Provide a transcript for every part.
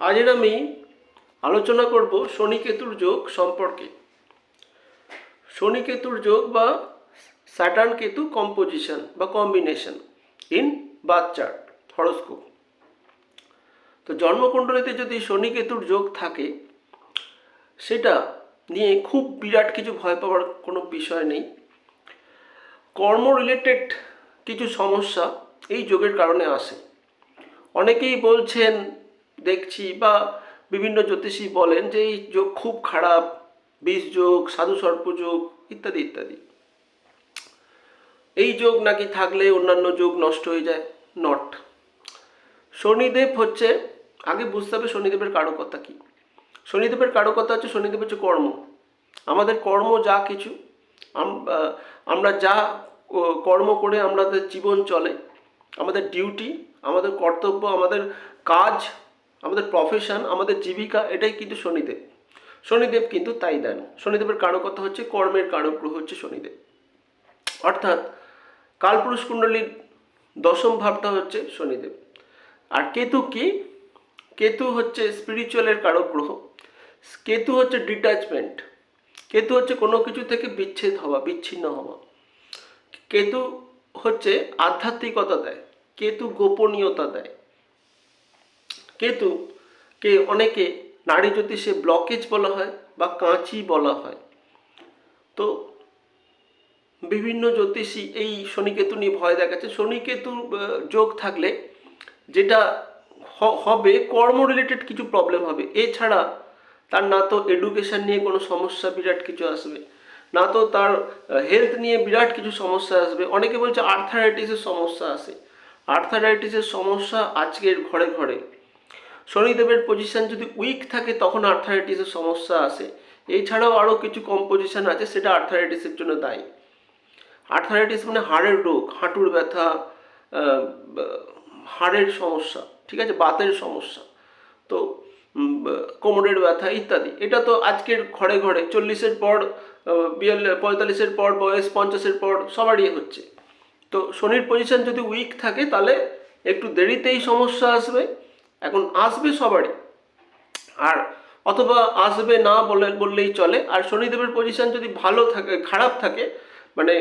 আজের আমি আলোচনা করব শনি কেতুর যোগ সম্পর্কে। শনি কেতুর যোগ বা স্যাটার্ন কেতু কম্পোজিশন বা combination in birth chart, horoscope. তো জন্মকুণ্ডলিতে যদি শনি কেতুর যোগ থাকে, সেটা নিয়ে খুব বিরাট কিছু ভয় পাওয়ার কোনো বিষয় নেই। কর্ম রিলেটেড কিছু সমস্যা এই যোগের কারণে আসে। অনেকেই বলছেন দেখছি বা বিভিন্ন জ্যোতিষী বলেন যে এই যোগ খুব খারাপ, বিষ যোগ, সাধু সর্প যোগ ইত্যাদি ইত্যাদি। এই যোগ নাকি থাকলে অন্যান্য যোগ নষ্ট হয়ে যায়? নট শনিদেব হচ্ছে, আগে বুঝতে হবে শনিদেবের কারকতা কি। শনিদেবের কারকতা হচ্ছে, শনিদেব হচ্ছে কর্ম। আমাদের কর্ম যা কিছু আমরা যা কর্ম করে আমাদের জীবন চলে, আমাদের ডিউটি, আমাদের কর্তব্য, আমাদের কাজ আমাদের প্রফেশন আমাদের জীবিকা, এটাই কিন্তু শনিদেব। শনিদেব কিন্তু তাই দেন। শনিদেবের কারকতা হচ্ছে কর্মের কারক গ্রহ হচ্ছে শনিদেব। অর্থাৎ কালপুরুষ কুণ্ডলীর দশম ভাবটা হচ্ছে শনিদেব। আর কেতু কি? কেতু হচ্ছে স্পিরিচুয়ালের কারক গ্রহ কেতু হচ্ছে ডিট্যাচমেন্ট কেতু হচ্ছে কোনো কিছু থেকে বিচ্ছেদ হওয়া, বিচ্ছিন্ন হওয়া। কেতু হচ্ছে আধ্যাত্মিকতা দেয়। কেতু গোপনীয়তা দেয়। কেতু কে অনেকে নারী জ্যোতিষে ব্লকেজ বলা হয় বা কাঁচি বলা হয়, তো বিভিন্ন জ্যোতিষী এই শনিকেতু নিয়ে ভয় দেখাচ্ছে। শনিকেতু যোগ থাকলে যেটা হবে কর্ম রিলেটেড কিছু প্রবলেম হবে। এছাড়া তার না তো এডুকেশন নিয়ে কোনো সমস্যা বিরাট কিছু আসবে, না তো তার হেলথ নিয়ে বিরাট কিছু সমস্যা আসবে। অনেকে বলছে আর্থারাইটিসের সমস্যা আসে আর্থারাইটিসের সমস্যা আজকের ঘরে ঘরে। শনিদেবের পজিশন যদি উইক থাকে, তখন আর্থারাইটিসের সমস্যা আসে। এছাড়াও আরও কিছু কম্পোজিশন আছে, সেটা আর্থারাইটিসের জন্য দায়ী। আর্থারাইটিস মানে হাড়ের রোগ, হাঁটুর ব্যথা হাড়ের সমস্যা, ঠিক আছে? বাতের সমস্যা, তো কোমরের ব্যথা ইত্যাদি। এটা তো আজকের ঘরে ঘরে, চল্লিশের পর বিয়াল পঁয়তাল্লিশের পর, বয়স পঞ্চাশের পর, সবারই হচ্ছে। তো শনির পজিশন যদি উইক থাকে, তাহলে একটু দেরিতেই সমস্যা আসবে। এখন আসবে সবারই। আর অথবা আসবে না বলে, বললেই চলে। আর শনিদেবের পজিশন যদি ভালো থাকে, খারাপ থাকে মানে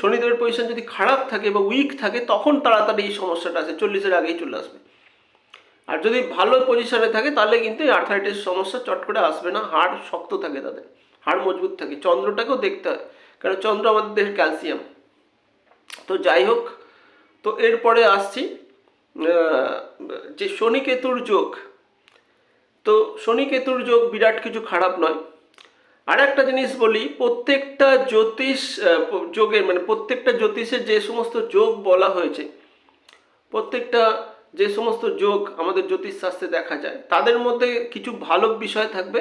শনিদেবের পজিশন যদি খারাপ থাকে বা উইক থাকে, তখন তাড়াতাড়ি এই সমস্যাটা আসে, চল্লিশের আগেই চলে আসবে। আর যদি ভালো পজিশনে থাকে, তাহলে কিন্তু আর্থারাইটিস সমস্যা চট করে আসবে না। হাড় শক্ত থাকে তাদের, হাড় মজবুত থাকে। চন্দ্রটাকেও দেখতে হয়, কারণ চন্দ্র আমাদের দেহের ক্যালসিয়াম তো যাই হোক, তো এরপরে আসছি। যে শনি কেতুর যোগ, তো শনি কেতুর যোগ বিরাট কিছু খারাপ নয়। আর একটা জিনিস বলি, প্রত্যেকটা জ্যোতিষ যোগের মানে প্রত্যেকটা জ্যোতিষের যে সমস্ত যোগ বলা হয়েছে, প্রত্যেকটা যে সমস্ত যোগ আমাদের জ্যোতিষ শাস্ত্রে দেখা যায়, তাদের মধ্যে কিছু ভালো বিষয় থাকবে,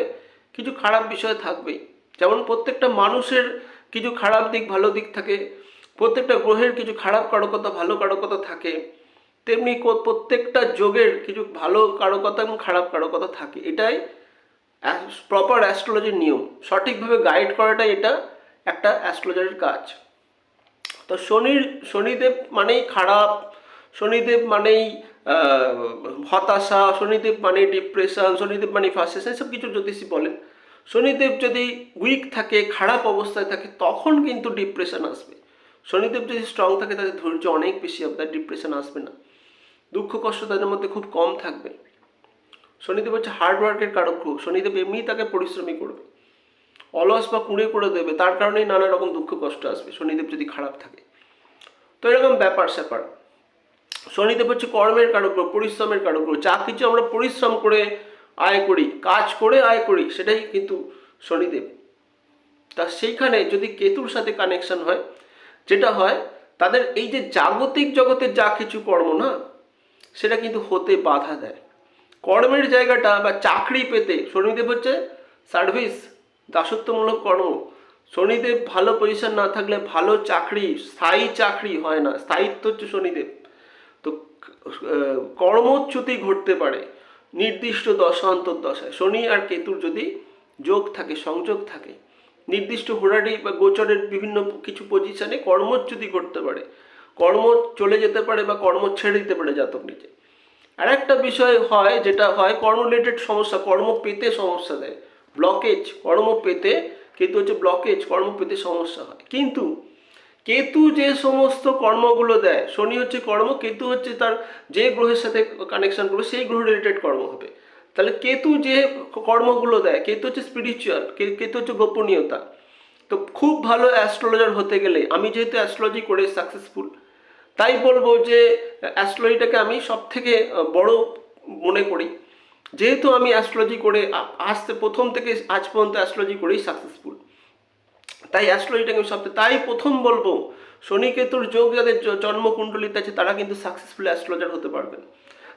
কিছু খারাপ বিষয় থাকবেই। যেমন প্রত্যেকটা মানুষের কিছু খারাপ দিক, ভালো দিক থাকে, প্রত্যেকটা গ্রহের কিছু খারাপ কারকতা, ভালো কারকতা থাকে তেমনি প্রত্যেকটা যোগের কিছু ভালো কারকতা এবং খারাপ কারকতা থাকে। এটাই প্রপার অ্যাস্ট্রোলজির নিয়ম। সঠিকভাবে গাইড করাটাই এটা একটা অ্যাস্ট্রোলজারের কাজ। তো শনির শনিদেব মানেই খারাপ, শনিদেব মানেই হতাশা, শনিদেব মানে ডিপ্রেশন শনিদেব মানে ফার্স্টেশন সব কিছু জ্যোতিষী বলেন। শনিদেব যদি উইক থাকে, খারাপ অবস্থায় থাকে, তখন কিন্তু ডিপ্রেশন আসবে। শনিদেব যদি স্ট্রং থাকে তাদের ধৈর্য অনেক বেশি তার ডিপ্রেশন আসবে না। দুঃখ কষ্ট তাদের মধ্যে খুব কম থাকবে। শনিদেব হচ্ছে হার্ড ওয়ার্কের কারক গ্রহ। শনিদেব এমনিই তাকে পরিশ্রমী করবে। অলস বা কুঁড়ে করে দেবে তার কারণেই নানা রকম দুঃখ কষ্ট আসবে শনিদেব যদি খারাপ থাকে। তো এরকম ব্যাপার স্যাপার। শনিদেব হচ্ছে কর্মের কারক গ্রহ, পরিশ্রমের কারক গ্রহ। যা কিছু আমরা পরিশ্রম করে আয় করি কাজ করে আয় করি সেটাই কিন্তু শনিদেব। তা সেইখানে যদি কেতুর সাথে কানেকশন হয় যেটা হয় তাদের এই যে জাগতিক জগতের যা কিছু কর্ম না সেটা কিন্তু হতে বাধা দেয়। কর্মের জায়গাটা বা চাকরি পেতে শনিদেব হচ্ছে সার্ভিস দাসত্বমূলক কর্ম। শনিদেব ভালো পজিশন না থাকলে ভালো চাকরি, স্থায়ী চাকরি হয় না। স্থায়িত্ব হচ্ছে শনিদেব। তো কর্মচ্যুতি ঘটতে পারে। নির্দিষ্ট দশা, অন্তর্দশায়। শনি আর কেতুর যদি যোগ থাকে, সংযোগ থাকে, নির্দিষ্ট হোরারি বা গোচরের বিভিন্ন কিছু পজিশনে কর্মচ্যুতি ঘটতে পারে। কর্ম চলে যেতে পারে বা কর্ম ছেড়ে দিতে পারে জাতক নিজে। আর একটা বিষয় হয়, যেটা হয়, কর্ম রিলেটেড সমস্যা, কর্ম পেতে সমস্যা দেয়। ব্লকেজ কর্ম পেতে কেতু হচ্ছে ব্লকেজ কর্ম পেতে সমস্যা হয়। কিন্তু কেতু যে সমস্ত কর্মগুলো দেয়, শনি হচ্ছে কর্ম, কেতু হচ্ছে তার যে গ্রহের সাথে কানেকশন করবে, সেই গ্রহ রিলেটেড কর্ম হবে। তাহলে কেতু যে কর্মগুলো দেয়, কেতু হচ্ছে স্পিরিচুয়াল কেতু হচ্ছে গোপনীয়তা। তো খুব ভালো অ্যাস্ট্রোলজার হতে গেলে, আমি যেহেতু অ্যাস্ট্রোলজি করে সাকসেসফুল তাই বলব যে অ্যাস্ট্রোলজিটাকে আমি সব থেকে বড় মনে করি। যেহেতু আমি অ্যাস্ট্রোলজি করে আসতে প্রথম থেকে আজ পর্যন্ত অ্যাস্ট্রোলজি করেই সাকসেসফুল তাই অ্যাস্ট্রোলজিটাকে আমি সবথেকে, তাই প্রথম বলব, শনি কেতুর যোগ যাদের জন্মকুণ্ডলিতে আছে, তারা কিন্তু সাকসেসফুল অ্যাস্ট্রোলজার হতে পারবেন।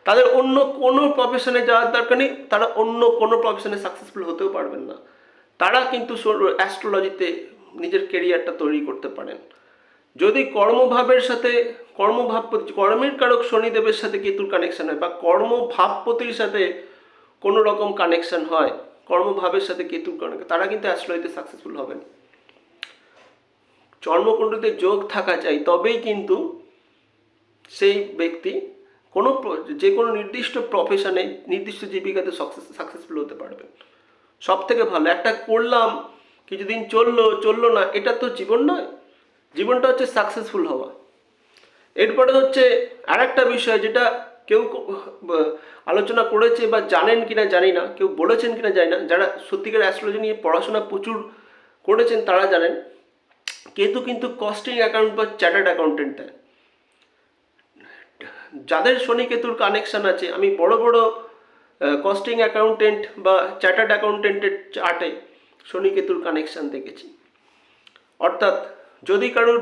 তাদের অন্য কোনো প্রফেশনে যাওয়ার দরকার নেই, তারা অন্য কোনো প্রফেশনে সাকসেসফুল হতেও পারবেন না। তারা কিন্তু অ্যাস্ট্রোলজিতে নিজের কেরিয়ারটা তৈরি করতে পারেন। যদি কর্মভাবের সাথে কর্মভাব কর্মের কারক শনিদেবের সাথে কেতুর কানেকশন হয় বা কর্মভাবপতির সাথে কোনো রকম কানেকশন হয়, কর্মভাবের সাথে কেতুর কানেকশন তারা কিন্তু অ্যাস্ট্রোলজিতে সাকসেসফুল হবেন। জন্মকুণ্ডলিতে যোগ থাকা চাই, তবেই কিন্তু সেই ব্যক্তি কোনো যে কোনো নির্দিষ্ট প্রফেশনে নির্দিষ্ট জীবিকাতে সাকসেস সাকসেসফুল হতে পারবে সব থেকে ভালো, একটা করলাম, কিছুদিন চলল চলল না, এটা তো জীবন নয়। জীবনটা হচ্ছে সাকসেসফুল হওয়া। এরপরে হচ্ছে আর একটা বিষয় যেটা কেউ আলোচনা করেছে বা জানেন কিনা জানি না, কেউ বলেছেন কিনা জানি না, যারা সত্যিকার অ্যাস্ট্রোলজি নিয়ে পড়াশোনা প্রচুর করেছেন তারা জানেন। কেতু কিন্তু কস্টিং অ্যাকাউন্ট বা চ্যাটার্ড অ্যাকাউন্টেন্ট দেয় যাদের শনি কেতুর কানেকশান আছে, আমি বড় বড় কস্টিং অ্যাকাউন্টেন্ট বা চ্যাটার্ড অ্যাকাউন্টেন্টের চার্টে শনি কেতুর কানেকশান দেখেছি। অর্থাৎ যদি কারোর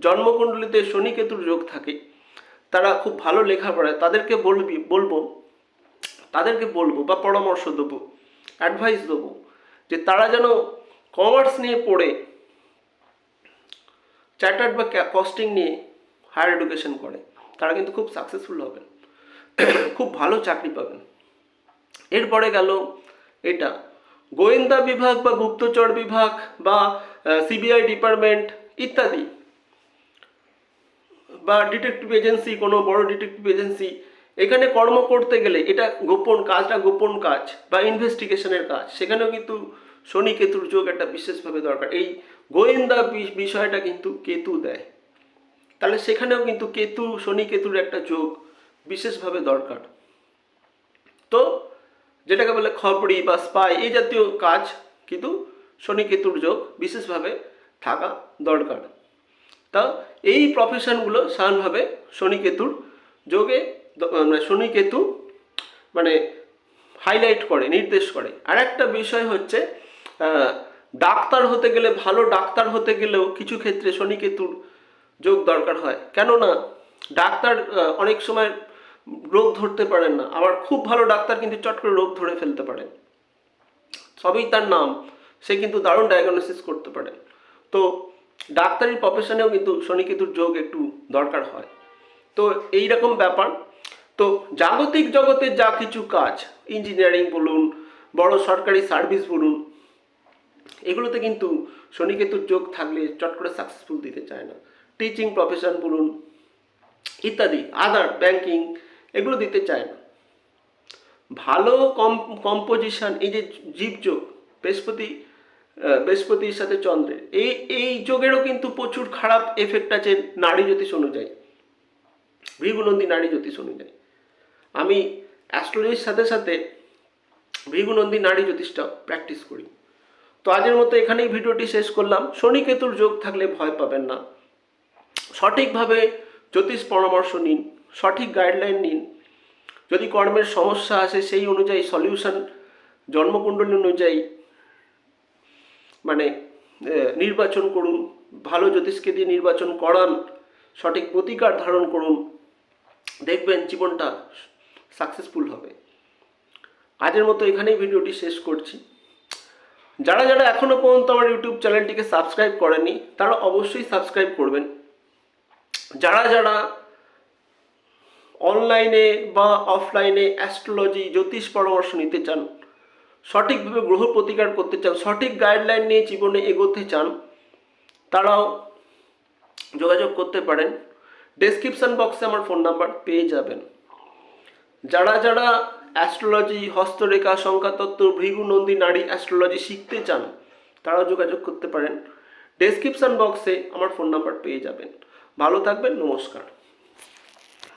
জন্মকুণ্ডলিতে শনি কেতুর যোগ থাকে। তারা খুব ভালো লেখাপড়ায়। তাদেরকে বলবি, বলব, তাদেরকে বলব বা পরামর্শ দেবো অ্যাডভাইস দেবো যে তারা যেন কমার্স নিয়ে পড়ে চার্টার্ড বা কস্টিং নিয়ে হায়ার এডুকেশন করে। তারা কিন্তু খুব সাকসেসফুল হবেন। খুব ভালো চাকরি পাবেন। এরপরে গেল এটা। গোয়েন্দা বিভাগ বা গুপ্তচর বিভাগ বা সিবিআই ডিপার্টমেন্ট ইত্যাদি। বা ডিটেকটিভ এজেন্সি কোনো বড় ডিটেকটিভ এজেন্সি এখানে কর্ম করতে গেলে এটা গোপন কাজটা গোপন কাজ বা ইনভেস্টিগেশনের কাজ। সেখানেও কিন্তু শনি কেতুর যোগ একটা বিশেষভাবে দরকার। এই গোয়েন্দা বিষয়টা কিন্তু কেতু দেয়। তাহলে সেখানেও কিন্তু কেতু, শনি কেতুর একটা যোগ বিশেষভাবে দরকার। তো যেটাকে বলে খবরি বা স্পাই এই জাতীয় কাজ কিন্তু শনি কেতুর যোগ বিশেষভাবে থাকা দরকার। তা এই প্রফেশনগুলো সাধারণভাবে শনি কেতুর যোগে মানে শনি কেতু মানে হাইলাইট করে, নির্দেশ করে। আর একটা বিষয় হচ্ছে ডাক্তার হতে গেলে, ভালো ডাক্তার হতে গেলেও কিছু ক্ষেত্রে শনি কেতুর যোগ দরকার হয়। কেননা, ডাক্তার অনেক সময় রোগ ধরতে পারেন না। আবার খুব ভালো ডাক্তার কিন্তু চট করে রোগ ধরে ফেলতে পারেন সবই তার নাম। সে কিন্তু দারুণ ডায়াগনোসিস করতে পারে। তো ডাক্তারি প্রফেশনেও কিন্তু শনিকেতুর যোগ একটু দরকার হয়। তো এই রকম ব্যাপার। তো জাগতিক জগতে যা কিছু কাজ ইঞ্জিনিয়ারিং বলুন, বড় সরকারি সার্ভিস বলুন, এগুলোতে কিন্তু শনিকেতুর যোগ থাকলে চট করে সাকসেসফুল দিতে চায় না। টিচিং প্রফেশন বলুন, ইত্যাদি আদার ব্যাংকিং এগুলো দিতে চায় না। ভালো কম কম্পোজিশন এই যে জীবযোগ, বৃহস্পতি বৃহস্পতির সাথে চন্দ্রের। এই এই যোগেরও কিন্তু প্রচুর খারাপ এফেক্ট আছে নারী জ্যোতিষ অনুযায়ী। ভৃগুনন্দী নারী জ্যোতিষ অনুযায়ী। আমি অ্যাস্ট্রোলজির সাথে সাথে ভৃগুনন্দী নারী জ্যোতিষটা প্র্যাকটিস করি। তো আজের মতো এখানেই ভিডিওটি শেষ করলাম। শনি কেতুর যোগ থাকলে ভয় পাবেন না। সঠিকভাবে জ্যোতিষ পরামর্শ নিন, সঠিক গাইডলাইন নিন। যদি কর্মের সমস্যা আসে, সেই অনুযায়ী সলিউশন জন্মকুণ্ডলী অনুযায়ী মানে নির্বাচন করুন, ভালো জ্যোতিষকে দিয়ে নির্বাচন করান, সঠিক প্রতিকার ধারণ করুন, দেখবেন জীবনটা সাকসেসফুল হবে। আজের মতো এখানেই ভিডিওটি শেষ করছি। যারা যারা এখনও পর্যন্ত আমার ইউটিউব চ্যানেলটিকে সাবস্ক্রাইব করেনি তারা অবশ্যই সাবস্ক্রাইব করবেন। যারা যারা অনলাইনে বা অফলাইনে অ্যাস্ট্রোলজি জ্যোতিষ পরামর্শ নিতে চান সঠিকভাবে গ্রহ প্রতিকার করতে চান, সঠিক গাইডলাইন নিয়ে জীবনে এগোতে চান, তারাও যোগাযোগ করতে পারেন। ডেসক্রিপশন বক্সে আমার ফোন নাম্বার পেয়ে যাবেন। যারা যারা অ্যাস্ট্রোলজি হস্তরেখা, সংখ্যাতত্ত্ব, ভৃগু, নন্দী, নারী অ্যাস্ট্রোলজি শিখতে চান, তারাও যোগাযোগ করতে পারেন। ডেসক্রিপশন বক্সে আমার ফোন নাম্বার পেয়ে যাবেন। ভালো থাকবেন, নমস্কার।